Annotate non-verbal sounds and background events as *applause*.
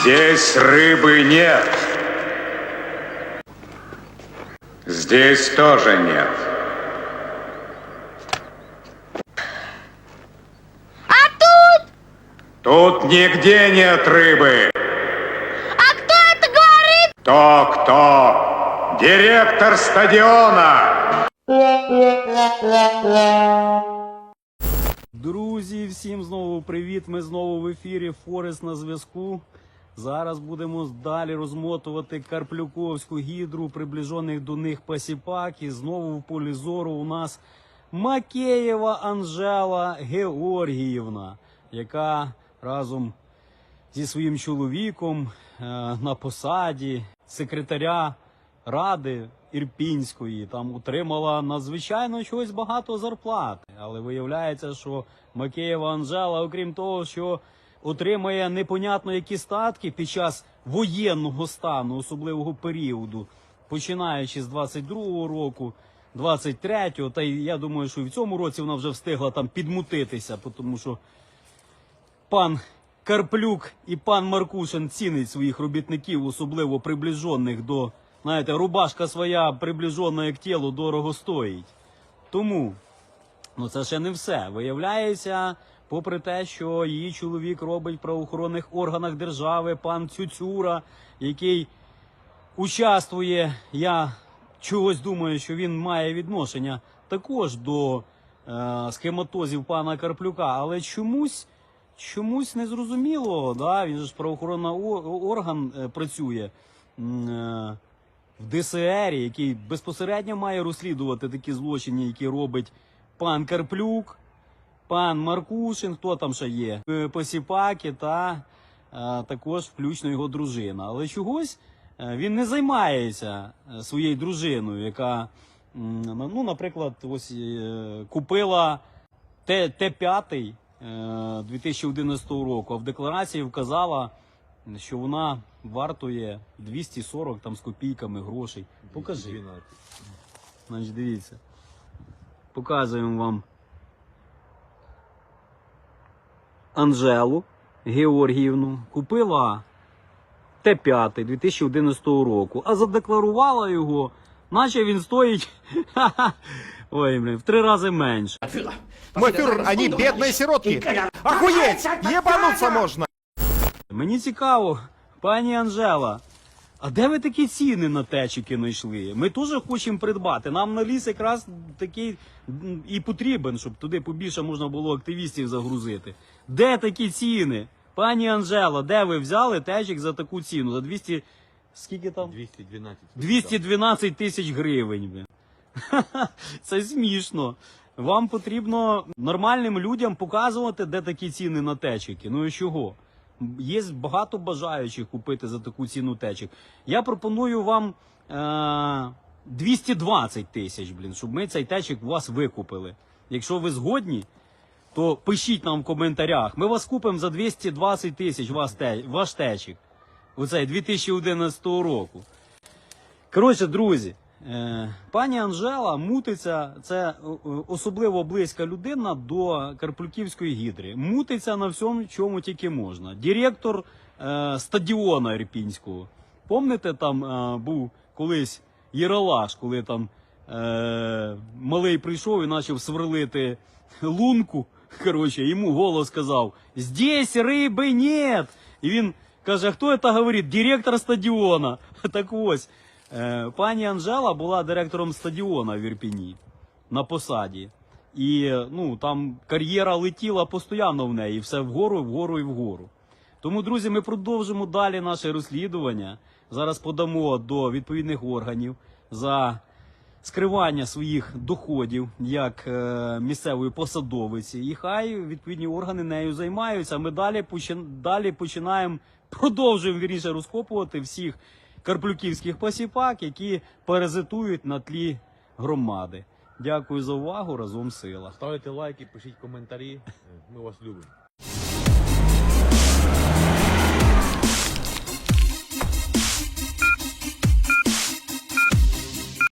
Здесь рыбы нет. Здесь тоже нет. А тут? Тут нигде нет рыбы. А кто это говорит? Кто, кто? Директор стадиона. Друзі, всім знову привіт! Ми знову в ефірі Форест на зв'язку. Зараз будемо далі розмотувати Карплюковську гідру, приближених до них пасіпак. І знову в полі зору у нас Макеєва Анжела Георгіївна, яка разом зі своїм чоловіком е, на посаді секретаря ради Ірпінської там отримала надзвичайно чогось багато зарплати. Але виявляється, що Макеєва Анжела, окрім того, що отримує непонятно які статки під час воєнного стану, особливого періоду, починаючи з 22-го року. 23-го, та я думаю, що і в цьому році вона вже встигла там підмутитися, тому що пан Карплюк і пан Маркушин цінить своїх робітників, особливо приближених до, знаєте, рубашка своя приближена як тіло дорого стоїть. Тому, ну це ще не все. Виявляється, попри те, що її чоловік робить в правоохоронних органах держави, пан Цюцюра, який участвує, я чогось думаю, що він має відношення також до е, схематозів пана Карплюка, але чомусь. Чомусь незрозуміло, да? він же ж правоохоронний орган е, працює е, в ДСР, який безпосередньо має розслідувати такі злочини, які робить пан Карплюк, пан Маркушин, хто там ще є, е, Посіпаки та е, також включно його дружина. Але чогось е, він не займається своєю дружиною, яка, ну, наприклад, ось купила Т- Т-5 е, 2011 року, а в декларації вказала, що вона вартує 240 там, з копійками грошей. Покажи. Значить, дивіться. Показуємо вам Анжелу Георгіївну. Купила Т5 2011 року, а задекларувала його, наче він стоїть ой, блин, в три рази менше. Мой фюрер, вони бідні сиротки. Охуеть! Єбануться можна! Мені цікаво, пані Анжела, а де ви такі ціни на течики знайшли? Ми теж хочемо придбати. Нам на ліс якраз такий і потрібен, щоб туди побільше можна було активістів загрузити. Де такі ціни? Пані Анжела, де ви взяли течик за таку ціну? За 200... Скільки там? 212. 212 тисяч гривень. *laughs* Це смішно. Вам потрібно нормальним людям показувати, де такі ціни на течики. Ну і чого? Є багато бажаючих купити за таку ціну течик. Я пропоную вам е- 220 тисяч, блін, щоб ми цей течик у вас викупили. Якщо ви згодні, то пишіть нам в коментарях. Ми вас купимо за 220 тисяч вас те- ваш течик. Оцей 2011 року. Коротше, друзі, пані Анжела мутиться, це о- особливо близька людина до Карплюківської гідри. Мутиться на всьому, чому тільки можна. Директор е, стадіона Ірпінського. Помните, там е, був колись Єралаш, коли там е, малий прийшов і почав сверлити лунку. Коротше, йому голос сказав: Здесь риби нет! І він каже: хто це говорить? Директор стадіона. *laughs* Так ось. Е, Пані Анжела була директором стадіона в Ірпіні на посаді. І ну, там кар'єра летіла постійно в неї, все вгору, вгору і вгору. Тому, друзі, ми продовжимо далі наше розслідування. Зараз подамо до відповідних органів за скривання своїх доходів як е, місцевої посадовиці. І хай відповідні органи нею займаються. Ми далі, почин- далі починаємо продовжуємо вірніше розкопувати всіх карплюківських посіпак, які паразитують на тлі громади. Дякую за увагу. Разом сила. Ставте лайки, пишіть коментарі. Ми вас любимо.